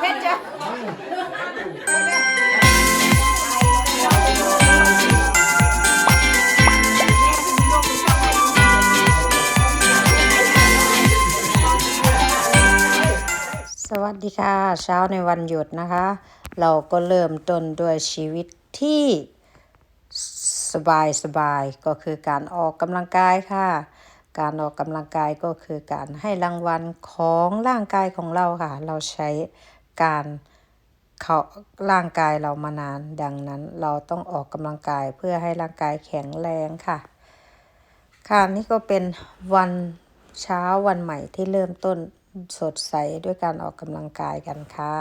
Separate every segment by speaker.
Speaker 1: เพชรจ้ะสวัสดีค่ะ เช้าในวันหยุดนะคะ เราก็เริ่มต้นด้วยชีวิตที่สบายสบายก็คือการออกกำลังกายค่ะ การออกกำลังกายก็คือการให้รางวัลของร่างกายของเราค่ะ เราใช้การเขาร่างกายเรามานาน ดังนั้นเราต้องออกกำลังกายเพื่อให้ร่างกายแข็งแรงค่ะ ค่ะนี่ก็เป็นวันเช้าวันใหม่ที่เริ่มต้นสดใสด้วยการออกกำลังกายกันค่ะ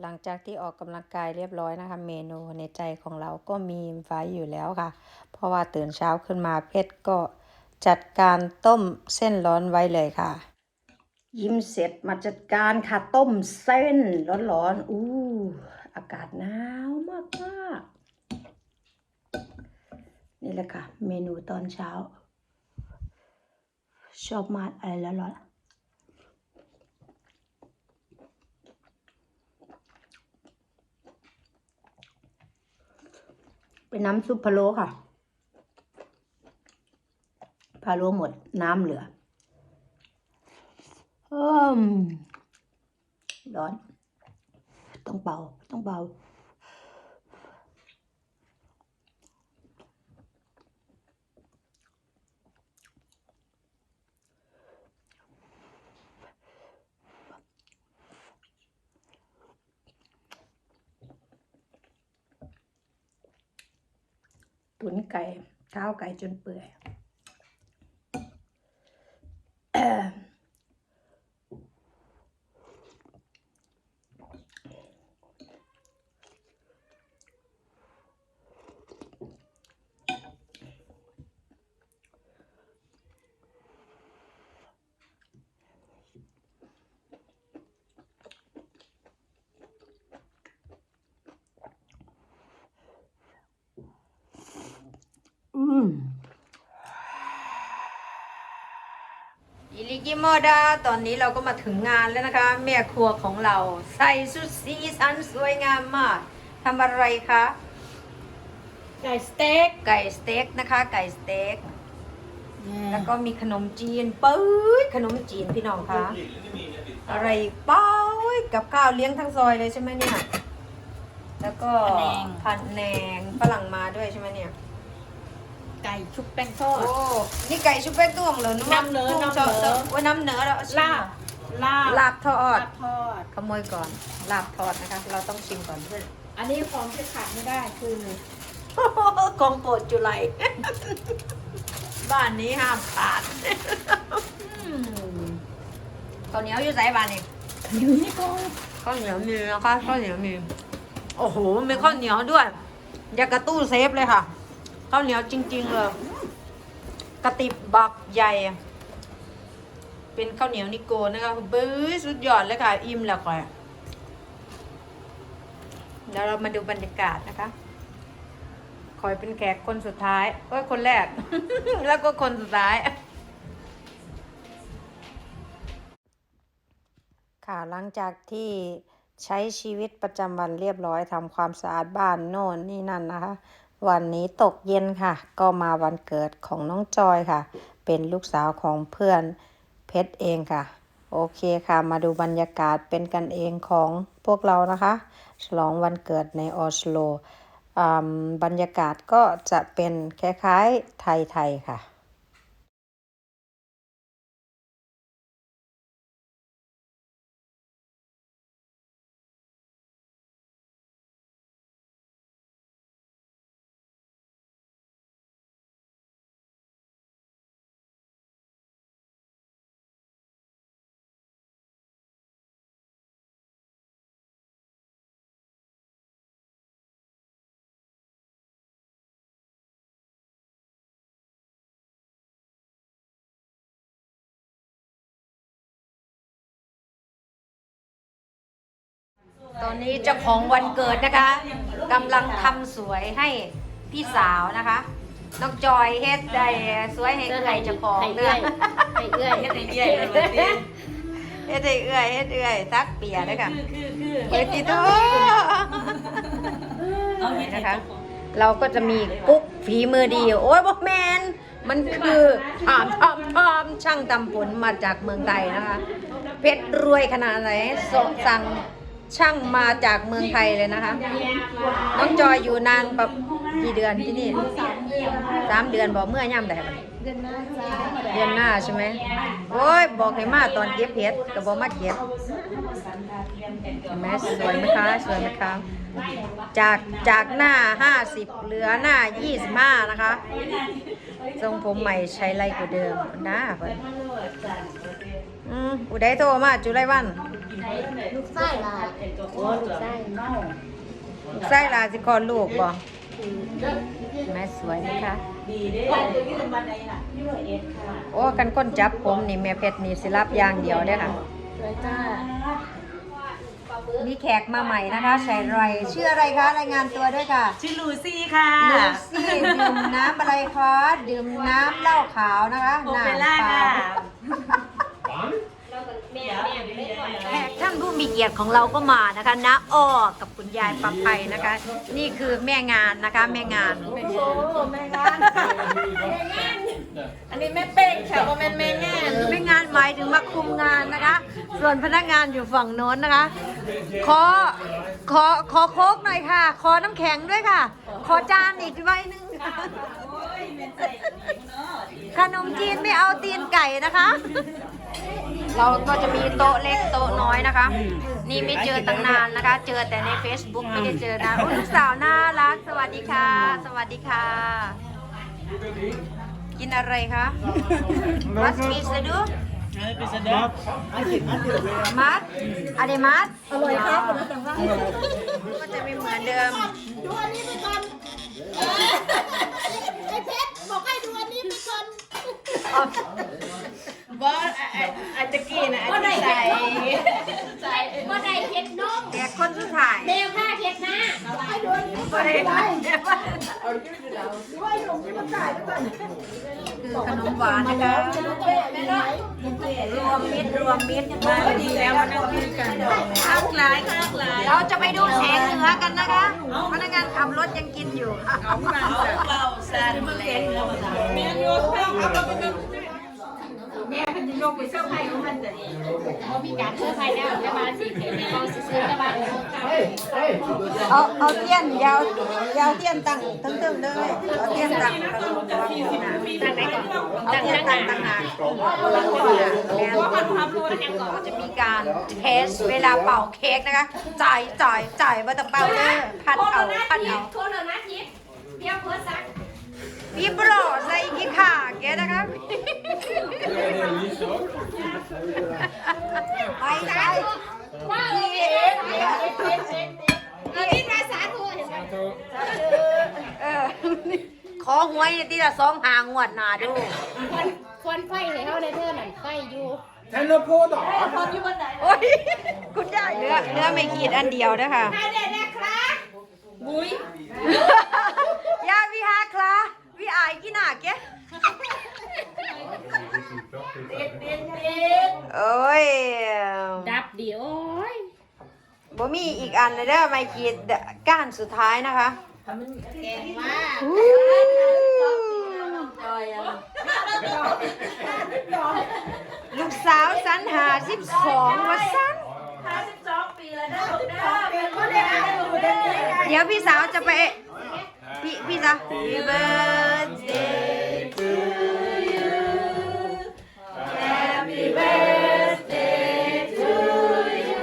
Speaker 1: หลั งจากที่ออกกำลังกายเรียบร้อยนะคะ เมนูในใจของเราก็มีไว้อยู่แล้วค่ะ เพราะว่าตื่นเช้าขึ้นมาเพชรก็จัดการต้มเส้นร้อนไว้เลยค่ะ ยิ้มเสร็จมาจัดการค่ะต้มเส้นร้อนๆอู้อากาศหนาวมากมากๆนี่แหละค่ะ เมนูตอนเช้า ชอบมากอะไรแล้วร้อน เป็นน้ำซุปพะโล้ค่ะพะโล้หมดน้ำเหลืออืมร้อน ต้องเบา ต้องเบา ตุ๋นไก่เท้าไก่จนเปื่อย อืม อิลิกิโมดา ตอนนี้เราก็มาถึงงานแล้วนะคะ แม่ครัวของเรา ใส่ชุดสีสันสวยงามมากทำอะไรคะ
Speaker 2: ไก่สเต็ก
Speaker 1: ไก่สเต็กนะคะ ไก่สเต็ก แล้วก็มีขนมจีนปื๊ดขนมจีนพี่น้องคะอะไรเป้ยกับข้าวเลี้ยงทั้งซอยเลยใช่ไหมเนี่ย แล้วก็ผัดแหนงฝรั่งมาด้วยใช่ไหมเนี่ย
Speaker 2: ไก่ ชุบแป้งทอด
Speaker 1: โอ้นี่ไก่ชุบแป้งตุ้งเหรอ
Speaker 2: น้ำเหนอ
Speaker 1: ตุ้ง
Speaker 2: น้ำเหนอ
Speaker 1: เจาะเจาะว่าน้ำเหนอแล้ว
Speaker 2: ลาบลาบ
Speaker 1: ลาบทอด
Speaker 2: ลาบทอด
Speaker 1: ขโมยก่อน ลาบทอดนะคะ เราต้องชิมก่อนเพื่อน
Speaker 2: อันนี้ของที่ขาดไม่ได้คือ
Speaker 1: ของโปรดจุไลบ้านนี้ห้ามขาดอืมข้าวเหนียวอยู่ไสบ้านนี่
Speaker 2: อยู่นี่ก่อน
Speaker 1: ข้าวเหนียวมีนะคะข้าวเหนียวมี โอ้โหมีข้าวเหนียวด้วย อยากกระตู้เซฟเลยค่ะ ข้าวเหนียวจริง ๆ เลย กระติบบักใหญ่ เป็นข้าวเหนียวนิโกนะคะบื้อสุดยอดเลยค่ะ อิ่มแล้วค่ะแล้วเรามาดูบรรยากาศนะคะ คอยเป็นแขกคนสุดท้ายเอ้ยคนแรก แล้วก็คนสุดท้าย ค่ะหลังจากที่ใช้ชีวิตประจำวันเรียบร้อยทำความสะอาดบ้านโน่นนี่นั่นนะคะ วันนี้ตกเย็นค่ะ ก็มาวันเกิดของน้องจอยค่ะ เป็นลูกสาวของเพื่อนเพชรเองค่ะ โอเคค่ะ มาดูบรรยากาศเป็นกันเองของพวกเรานะคะ ฉลองวันเกิดในออสโลอ่าบรรยากาศก็จะเป็นคล้ายๆไทยๆค่ะ ตอนนี้เจ้าของวันเกิดนะคะกำลังทำสวยให้พี่สาวนะคะน้องจอยเฮ็ดได้สวยให้เอื้อยเจะของ
Speaker 2: ให้
Speaker 1: เด้
Speaker 2: เอื้
Speaker 1: อ
Speaker 2: อยให้เอื้อย
Speaker 3: เฮ็ดให้เอื้อยเลยว่าติ
Speaker 1: เฮ็ดให้เอื้อยเฮ็ดเอื้อยซักเปียเด้อค่ะ
Speaker 3: คือคือคือ
Speaker 1: เฮ็ดติโต
Speaker 3: เอาเฮ็ดให้
Speaker 1: นะคะ
Speaker 3: เจ้าของ
Speaker 1: เราก็จะมีกุ๊กฝีมือดีโอ้ยบอกแมนมันคือถามทอมทอมช่างตำผลมาจากเมืองไทยนะคะ เพชรรวยขนาดไหนสสั่ง ช่างมาจากเมืองไทยเลยนะคะ น้องจอยอยู่นานแบบกี่เดือนที่นี่สามเดือนบอกเมื่อย่ำแต่บัดนี้
Speaker 2: เดือนหน้า
Speaker 1: เดือนหน้าใช่ไหมโอ้ยบอกให้มาตอนเก็บเพชรก็บบอกมาเก็บเห็นไหมสวยไหมคะสวยไหมคะจากจากหน้า50เหลือหน้า25นะคะทรงผมใหม่ใช้ไรกว่าเดิมหน้าเพิ่น อืมอุได้โทรมาจุไรวัน
Speaker 2: ลูกไส้ล่ะโอ้ลูกไส้
Speaker 1: ลูกไส้ลาสิคลอดลูกบ่แม่สวยไหมคะ
Speaker 3: ดีเด้ออยู่ที่บันไดน่ะที่ร้อยเอ็ดค่ะ
Speaker 1: โอ้กันก้นจับผมนี่แม่เพชรนี่สิรับอย่างเดียวได้อค่ะ
Speaker 2: สวยจ้า
Speaker 1: มีแขกมาใหม่นะคะใส่ไรชื่ออะไรคะรายงานตัวด้วยค่ะ
Speaker 3: ชื่อลูซี่ค่ะ
Speaker 1: ลูซี่ดื่มน้ำอะไรคะดื่มน้ำเหล้าขาวนะคะ
Speaker 3: โอเปร่า
Speaker 1: น้ำเป
Speaker 3: ค่ะ
Speaker 1: ล่า แขกท่านผู้มีเกียรติของเราก็มานะคะน้าอ้อกับคุณยายปะไพนะคะ นี่คือแม่งานนะคะ แม่งาน
Speaker 2: โอ้แม่งานอันนี้แม่เป้งค่ะโมเมนแม่งาน
Speaker 1: แม่งานหมายถึงมาคุมงานนะคะ ส่วนพนักงานอยู่ฝั่งโน้นนะคะ ขอขอขอโค้กหน่อยค่ะ ขอน้ำแข็งด้วยค่ะ ขอจานอีกใบหนึงค่ะขนมจีนไม่เอาตีนไก่นะคะ เราก็จะมีโต๊ะเล็กโต๊ะน้อยนะคะ นี่ไม่เจอตั้งนานนะคะ เจอแต่ใน Facebook ไม่ได้เจอนะอุ๊ยลูกสาวน่ารัก สวัสดีค่ะ สวัสดีค่ะ กินอะไรคะมัสกิสดู
Speaker 3: เป็นสะดอก
Speaker 1: มัดอะไรมัด
Speaker 2: อร่อยครับ
Speaker 1: ก็จะไม่เหมือนเดิม
Speaker 2: ดูอันนี้ไปก่อนเออไอ้เพชรบอกให้ดูอันนี้ไปก่อน
Speaker 3: บอสอาจจะกี้นะอาจจะใส่
Speaker 2: ใส่ก็ได้เพชรน้อง
Speaker 1: แขกคนสุดท้าย
Speaker 2: เบลผ้าเพชรนะให้ดูอันนี้
Speaker 1: ก็ได้ค่ะ
Speaker 2: ดูไอ้หนุ่มที่มันใส่ไปก่อน
Speaker 1: คือขนมหวานนะคะ
Speaker 2: แม่แม่น้อย
Speaker 1: รวมมิตรรวมมิตรมา
Speaker 3: ดีแล้วมานั่งกินกันข้าวหลายข้าวหลาย
Speaker 1: เราจะไปดูแสงเหนือกันนะคะพนักงานขับรถยังกินอยู่
Speaker 3: เอามาเบาสั่นแหละแม่โยนข้าวเอาไปเป็นแม่พัน ยกไปเสื้อผ้าของมันแต่
Speaker 2: เขามีการเชื่อใครแล้วจะมาสิเขียนเขาซื้อจะมา
Speaker 1: เอาเอาเทียนยาวยาวเทียนตั้งตั้งเติมเลยเอาเทียนตั้งตั้งไหนก่อนเอาเทียนตั้งตั้งหากแม่จะมีการเทสเวลาเป่าเค้กนะคะจ่ายจ่ายจ่ายว่าแต่เป่าเลยพัดเอาพัดเอา
Speaker 2: โทษเลยนะทิพย์เพียบเพื่อซัก
Speaker 1: พี่โปรดใส่กี่ขาแกนะคะไปไป
Speaker 2: ว้าวเอ๊ะเอ๊ะเอ๊ะเอ๊ะอันนี้มาสาธุเห็นไหม
Speaker 1: เออขอหวยทีละสองหางวดหนาดู
Speaker 2: คนคนไฟให้เขาในเท่านั้นไฟอยู่
Speaker 1: โอ้ยคุณยายเนื้อเนื้อไม่ขีดอันเดียวนะคะ
Speaker 2: ใครเด็ดนะครับบุ้ย
Speaker 1: ยาวิหาคลา วิอายกี่หนาแก
Speaker 2: เด็ดเด็ดเด็ด
Speaker 1: โอ้ย
Speaker 2: ดับดีโอ้ย
Speaker 1: บ่มีอีกอันเลยเด้อไม่ขีดก้านสุดท้ายนะคะ
Speaker 2: แกงว่า
Speaker 1: ลูกสาวสันหาสิบสองว่าสัน
Speaker 3: 52ปีแล้วเด้อเด้อ
Speaker 1: เดี๋ยวพี่สาวจะไป พี่พี่สาว Happy birthday to you Happy birthday to you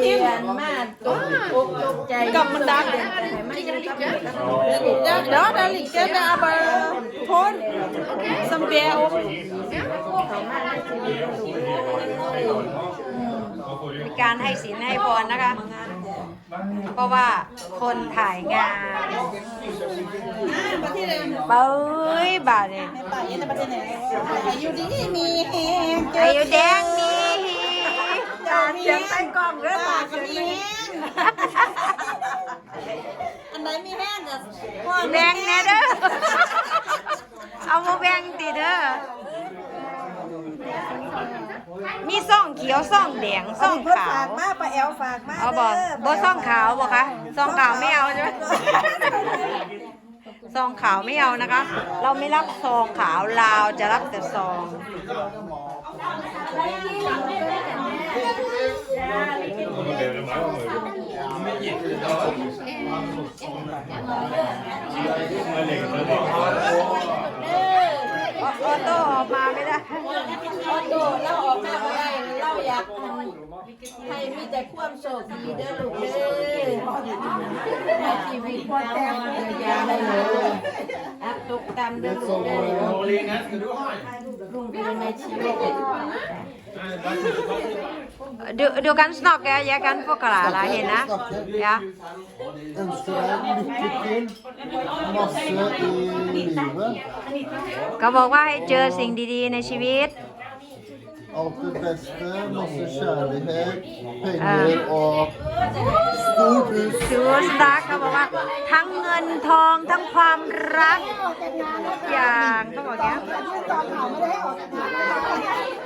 Speaker 1: เรียนมากตกอกตกใจกับมันดังไม่ได้กับ
Speaker 3: Ja, där ligger det bara porr som ber om
Speaker 1: มีการให้ศีลให้พรนะคะ เพราะว่าคนถ่ายงานเบ้ยบาทเนี่ย
Speaker 3: อยู่ดีมีแฮง
Speaker 1: อายุแดงมีเสียงไปกล้องเรื่องปากก็มี
Speaker 2: อันไหนมีแห้งอะพ่อ
Speaker 1: แบ่งแน่เด้อเอามาแบ่งติเด้อ มีซ่องเขียวซ่องแดงซ่อง
Speaker 2: เพิ่น
Speaker 1: ขา
Speaker 2: ฝาวกมาป้าแอลฝากมา
Speaker 1: เอาบ่บ่ซ่องขาวบ่คะซ่องขาวไม่เอาใช่ไหม ซองขาวไม่เอานะคะ เราไม่รับซองขาวลาวจะรับแต่ซอง ออโต้ออกมาไม่ได้
Speaker 2: ออโต้เราออกมาบ่ได้เราอยากให้มีแต่ความโชคดีเด้อลูกเด้อให้ชีวิตพ่อแต้มเด้อยาได้เลยอักตกตามเด้อลูกเด้อรุ่งเรืองในชีวิต
Speaker 1: Du, du kan snakke, jeg kan forklare henne. Ja.
Speaker 4: Ønsker deg lykke til. Masse i livet.
Speaker 1: ก็บอกว่าให้เจอสิ่งดีๆในชีวิต
Speaker 4: Alt det beste. Masse kjærlighet, penger og stort hus.
Speaker 1: ชูสตาร์เขาบอกว่าทั้งเงินทองทั้งความรัก อย่างเขาบอกอย่างนี้รวยรวยทั้งเงินทองและความสุข
Speaker 2: ไม่ได้ใส่แว่นจ้ะ
Speaker 1: วันนมีเชียนวันโอ้ยเยอะเยเยไอเอียน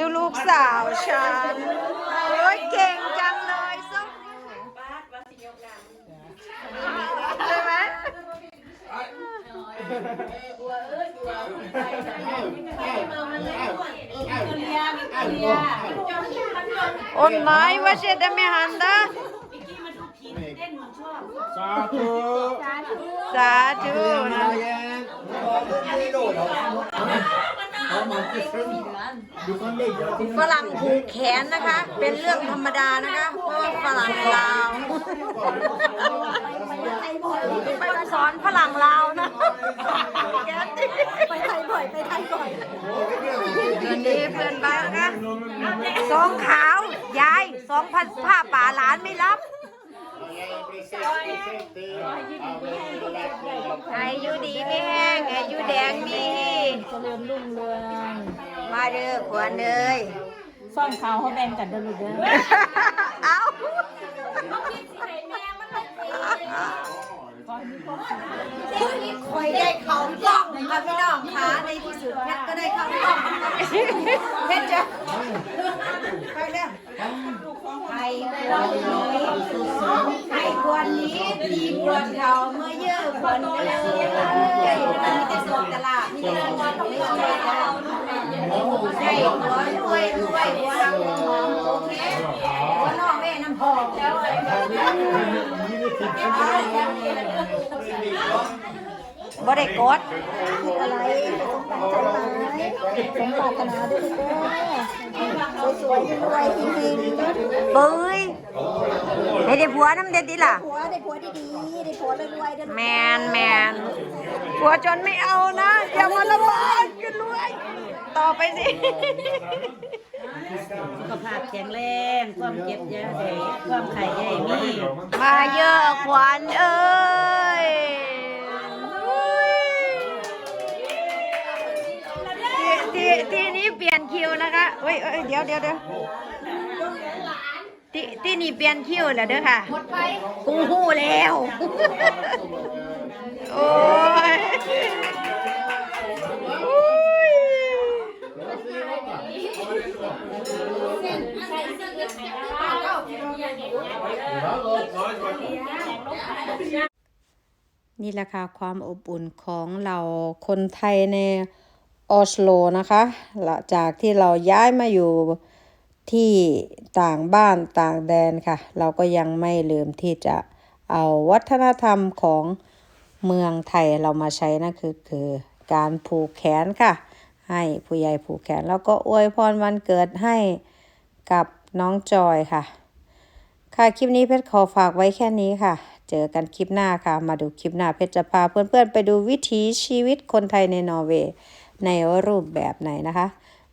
Speaker 1: ดูลูกสาวฉันโอ้ยเก่งจังเลยส้มใช่ไหม Och nej, vad skedde med han då?
Speaker 4: สาธุ
Speaker 1: สาธุนะ ฝรั่งผูกแขนนะคะ เป็นเรื่องธรรมดานะคะ เพราะว่าฝรั่งลาว ไปสอนฝรั่งลาวนะไปไทยบ่อย ไปไทยบ่อยเงินดีเพื่อนบ้านนะคะสองขาว ยายสองพันผ้าป่าหลานไม่รับ อายุดีไม่แห้งอายุแดงมี
Speaker 2: เจริญรุ่งเรือง
Speaker 1: มาเด้อขวัญเอ้ย
Speaker 2: ซ่อนเขาเขาแบ่งกันเด้อลูกเด้อ
Speaker 1: เอา
Speaker 2: คอยได้เขากล้องค่ะพี่น้องค่ะในที่สุดเพชรก็ได้เขากล้องเพชรจะไปแล้วไข่ควรนี้ไข่ ควรนี้ดีควรเขาเมื่อเยอะควรเลยมีแต่ส่งตลาดมีแต่ควรของเราใหญ่หัวรวยรวยหัวหอมโอเคหัวนอกแม่น้ำหอมแล้ว
Speaker 1: บ่ ได้กด
Speaker 2: อะไรสมปรารถนาด้วยเด้อสวยๆรวยๆจริง
Speaker 1: ปุ้ยได้ได้ผัวน้ำเด็ดดิล่ะ
Speaker 2: ๆผัวได้ผัวดีๆได้ผัวรวยๆเด้อ
Speaker 1: แมนแมนผัวจนไม่เอานะ อย่ามาละบาดกันรวยต่อไปสิ
Speaker 3: สุขภาพแข็งแรงความเจ็บอยาได้ความไข่ใหญ่มี
Speaker 1: มาเยอะขวัญเอ้ย ทีทีทีนี้เปลี่ยนคิวนะคะเฮ้ยเอ้ยเดี๋ยวเดี๋ยวเดี๋ยวที่ที่นี่เปลี่ยนคิวแล้วเด้อค่ะกูหูแล้ว โอ้ยอุ้ยนี่แหละค่ะความอบอุ่นของเราคนไทยใน ออสโลนะคะหลังจากที่เราย้ายมาอยู่ที่ต่างบ้านต่างแดนค่ะ เราก็ยังไม่ลืมที่จะเอาวัฒนธรรมของเมืองไทยเรามาใช้นั่นคือคือการผูกแขนค่ะ ให้ผู้ใหญ่ผูกแขน แล้วก็อวยพรวันเกิดให้กับน้องจอยค่ะ ค่ะคลิปนี้เพชรขอฝากไว้แค่นี้ค่ะ เจอกันคลิปหน้าค่ะ มาดูคลิปหน้าเพชรจะพาเพื่อนๆไปดูวิถีชีวิตคนไทยในนอร์เวย์ ในรูปแบบไหนนะคะ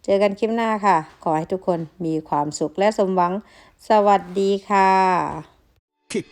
Speaker 1: เจอกันคลิปหน้าค่ะ ขอให้ทุกคนมีความสุขและสมหวัง สวัสดีค่ะ
Speaker 5: kick.